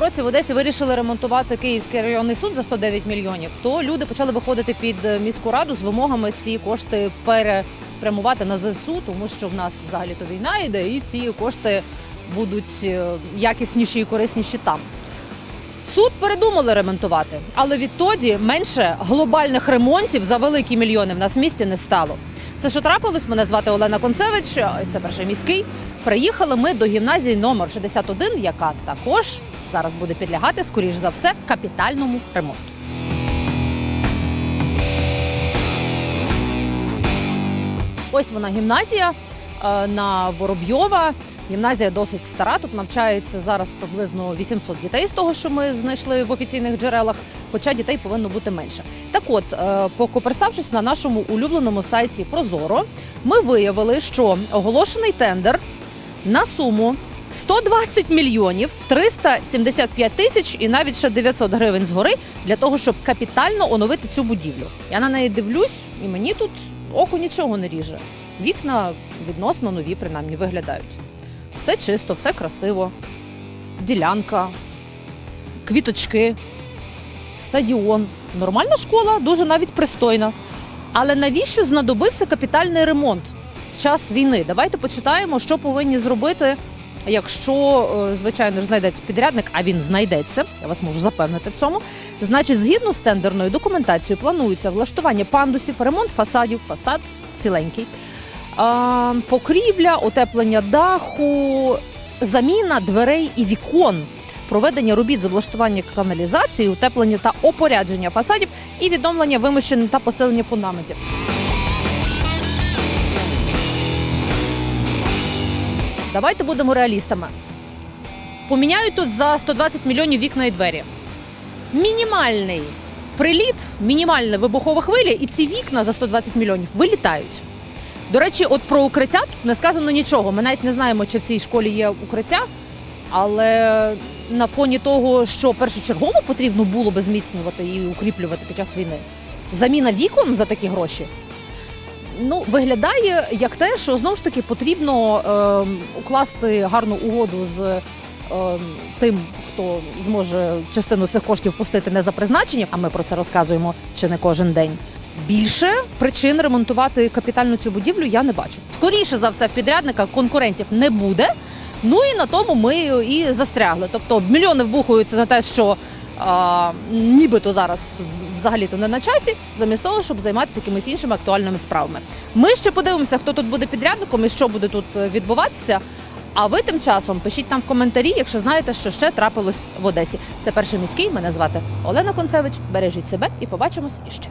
році в Одесі вирішили ремонтувати Київський районний суд за 109 мільйонів, то люди почали виходити під е, міську раду з вимогами ці кошти переспрямувати на ЗСУ, тому що в нас взагалі то війна йде, і ці кошти будуть е, якісніші і корисніші там. Суд передумали ремонтувати, але відтоді менше глобальних ремонтів за великі мільйони в нас в місті не стало. Це що трапилось? Мене звати Олена Концевич. Це перший міський. Приїхали ми до гімназії номер 61, яка також зараз буде підлягати, скоріш за все, капітальному ремонту. Ось вона гімназія е, на Воробйова. Гімназія досить стара. Тут навчається зараз приблизно 800 дітей з того, що ми знайшли в офіційних джерелах. Хоча дітей повинно бути менше. Так, от, е, покоперсавшись на нашому улюбленому сайті Прозоро, ми виявили, що оголошений тендер на суму 120 мільйонів 375 тисяч і навіть ще 900 гривень згори для того, щоб капітально оновити цю будівлю. Я на неї дивлюсь, і мені тут око нічого не ріже. Вікна відносно нові, принаймні, виглядають. Все чисто, все красиво. Ділянка, квіточки, стадіон. Нормальна школа, дуже навіть пристойна. Але навіщо знадобився капітальний ремонт в час війни? Давайте почитаємо, що повинні зробити, якщо, е, звичайно ж, знайдеться підрядник, а він знайдеться, я вас можу запевнити в цьому. Значить, згідно з тендерною документацією, планується влаштування пандусів, ремонт фасадів, фасад ціленький, покрівля, утеплення даху, заміна дверей і вікон. Проведення робіт з облаштування каналізації, утеплення та опорядження фасадів і відновлення вимощення та посилення фундаментів. Давайте будемо реалістами. Поміняють тут за 120 мільйонів вікна і двері. Мінімальний приліт, мінімальна вибухова хвиля, і ці вікна за 120 мільйонів вилітають. До речі, от про укриття не сказано нічого. Ми навіть не знаємо, чи в цій школі є укриття, але на фоні того, що першочергово потрібно було би зміцнювати і укріплювати під час війни, заміна вікон за такі гроші. Ну, виглядає як те, що знову ж таки потрібно ем, укласти гарну угоду з ем, тим, хто зможе частину цих коштів пустити не за призначенням, а ми про це розказуємо чи не кожен день. Більше причин ремонтувати капітальну цю будівлю я не бачу. Скоріше за все, в підрядника конкурентів не буде. Ну і на тому ми і застрягли. Тобто мільйони вбухуються на те, що а, нібито зараз взагалі-то не на часі, замість того, щоб займатися якимись іншими актуальними справами. Ми ще подивимося, хто тут буде підрядником і що буде тут е, відбуватися. А ви тим часом пишіть нам в коментарі, якщо знаєте, що ще трапилось в Одесі. Це перший міський. Мене звати Олена Концевич. Бережіть себе і побачимось іще.